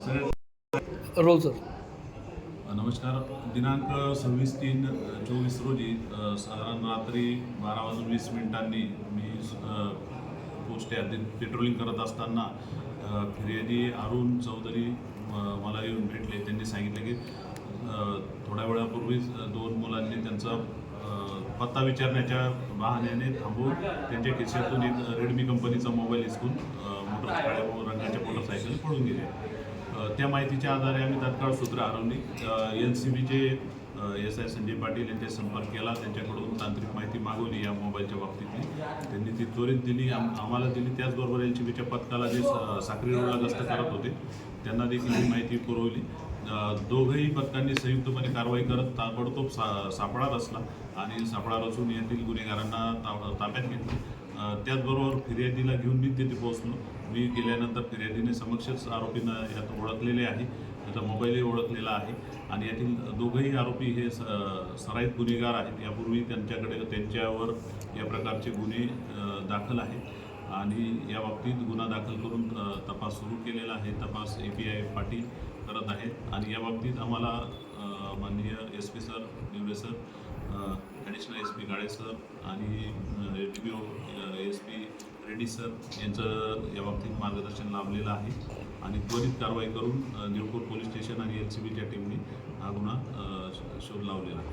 Role sir. नमस्कार. दिनांक सव्वीस तीन चोवीस रोजी साधारण रात्री बारा वाजून वीस मिनिटांनी मी पोस्ट हद्दीत पेट्रोलिंग करत असताना फिर्यादी अरुण चौधरी मला येऊन भेटले. त्यांनी सांगितले की थोड्या वेळापूर्वीच दोन मुलांनी त्यांचा पत्ता विचारण्याच्या बहाण्याने थांबवून त्यांच्या खिशातून एक रेडमी कंपनीचा मोबाईल हिसकून काळ्या रंगाच्या मोटरसायकल पळून गेले. त्या माहितीच्या आधारे आम्ही तात्काळ सूत्र हरवली एन सी बीचे एस आय संजय पाटील यांच्या संपर्क केला. त्यांच्याकडून तांत्रिक माहिती मागवली या मोबाईलच्या बाबतीतली. त्यांनी ती त्वरित दिली. आम आम्हाला दिली. त्याचबरोबर एन सी बीच्या पथकाला जे साखरी रोडला गस्त करत होते त्यांना देखील ही माहिती पुरवली. दोघंही पथकांनी संयुक्तपणे कारवाई करत ताबडतोब सा सापळा रचला आणि सापळा रचून येथील गुन्हेगारांना ता ताब्यात घेतली. त्याचबरोबर फिर्यादीला घेऊन मी तिथे पोहोचलो. मी गेल्यानंतर फिर्यादीने समक्षच आरोपींना यात ओळखलेले आहे. त्याचा मोबाईलही ओळखलेला आहे. आणि यातील दोघंही आरोपी हे स सराईत गुन्हेगार आहेत. यापूर्वी त्यांच्याकडे त्यांच्यावर या प्रकारचे गुन्हे दाखल आहेत. आणि या बाबतीत गुन्हा दाखल करून तपास सुरू केलेला आहे. तपास ए पी आय पाटील करत आहेत. आणि या बाबतीत आम्हाला माननीय S P sir Nivade sir additional S P Gade sir आणि B O S P Reddy sir यांचं या बाबतीत मार्गदर्शन लाभलेलं आहे. आणि त्वरित कारवाई करून अ, निळपूर पोलीस स्टेशन आणि एल सी बीच्या टीमने हा गुन्हा शोध लावलेला आहे.